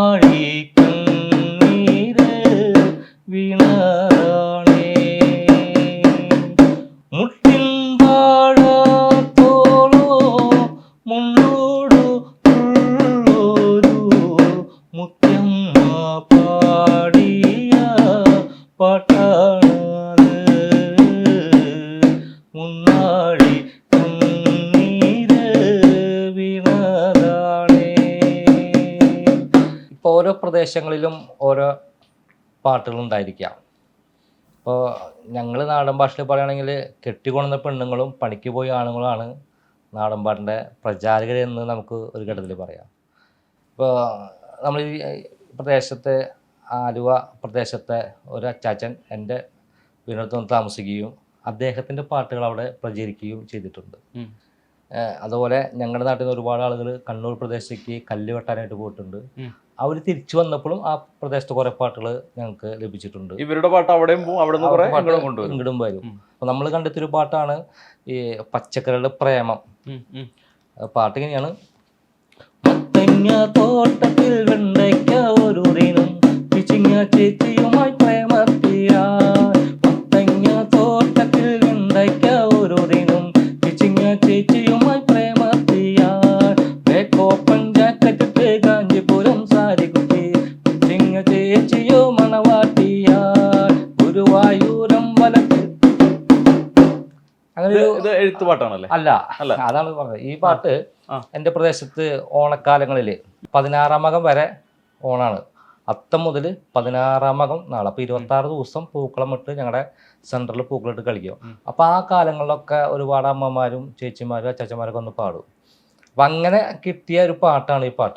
வாழி கண்ணீர் வினானே முட்டின் வாழா தோளோ முன்னோடு முத்தியம்மா பாடிய பாட்டானது. முன்னாள் പ്രദേശങ്ങളിലും ഓരോ പാട്ടുകൾ ഉണ്ടായിരിക്കാം ഇപ്പോൾ ഞങ്ങൾ നാടൻ ഭാഷയിൽ പറയുകയാണെങ്കിൽ കെട്ടിക്കൊണ്ടുന്ന പെണ്ണുങ്ങളും പണിക്ക് പോയ ആണുങ്ങളാണ് നാടൻ പാട്ടിന്റെ പ്രചാരകരെന്ന് നമുക്ക് ഒരു ഘട്ടത്തിൽ പറയാം. ഇപ്പോൾ നമ്മൾ ഈ പ്രദേശത്തെ ആലുവ പ്രദേശത്തെ ഒരു അച്ചാച്ചൻ എന്റെ വന്ന് താമസിക്കുകയും അദ്ദേഹത്തിന്റെ പാട്ടുകൾ അവിടെ പ്രചരിക്കുകയും ചെയ്തിട്ടുണ്ട്. അതുപോലെ ഞങ്ങളുടെ നാട്ടിൽ നിന്ന് ഒരുപാട് ആളുകൾ കണ്ണൂർ പ്രദേശത്തേക്ക് കല്ല് വെട്ടാനായിട്ട് പോയിട്ടുണ്ട്. അവർ തിരിച്ചു വന്നപ്പോഴും ആ പ്രദേശത്ത് കുറെ പാട്ടുകൾ ഞങ്ങൾക്ക് ലഭിച്ചിട്ടുണ്ട്. ഇവരുടെ പാട്ട് അവിടെയും പോകും അവിടെ ഇങ്ങോട്ടും വരും. അപ്പൊ നമ്മൾ കണ്ടെത്തിയൊരു പാട്ടാണ് ഈ പച്ചക്കറികളുടെ പ്രേമം. പാട്ട് ഇങ്ങനെയാണ്. തോട്ടത്തിൽ വെണ്ടയ്ക്ക അങ്ങനെ എഴുത്ത് പാട്ടാണല്ലേ അല്ല അല്ല. അതാണ് പറഞ്ഞത്. ഈ പാട്ട് എന്റെ എന്റെ പ്രദേശത്ത് ഓണക്കാലങ്ങളിൽ പതിനാറാം മകം വരെ ഓണാണ്. അത്തം മുതൽ പതിനാറാം മകം നാളെ. അപ്പോൾ ഇരുപത്താറ് ദിവസം പൂക്കളം ഇട്ട് ഞങ്ങളുടെ സെന്ററിൽ പൂക്കളിട്ട് കളിക്കും. അപ്പൊ അപ്പോൾ ആ കാലങ്ങളിലൊക്കെ ഒരുപാട് അമ്മമാരും ചേച്ചിമാരും അച്ചാച്ചന്മാരൊക്കെ ഒന്ന് പാടും. അപ്പം അങ്ങനെ കിട്ടിയ ഒരു പാട്ടാണ് ഈ പാട്ട്.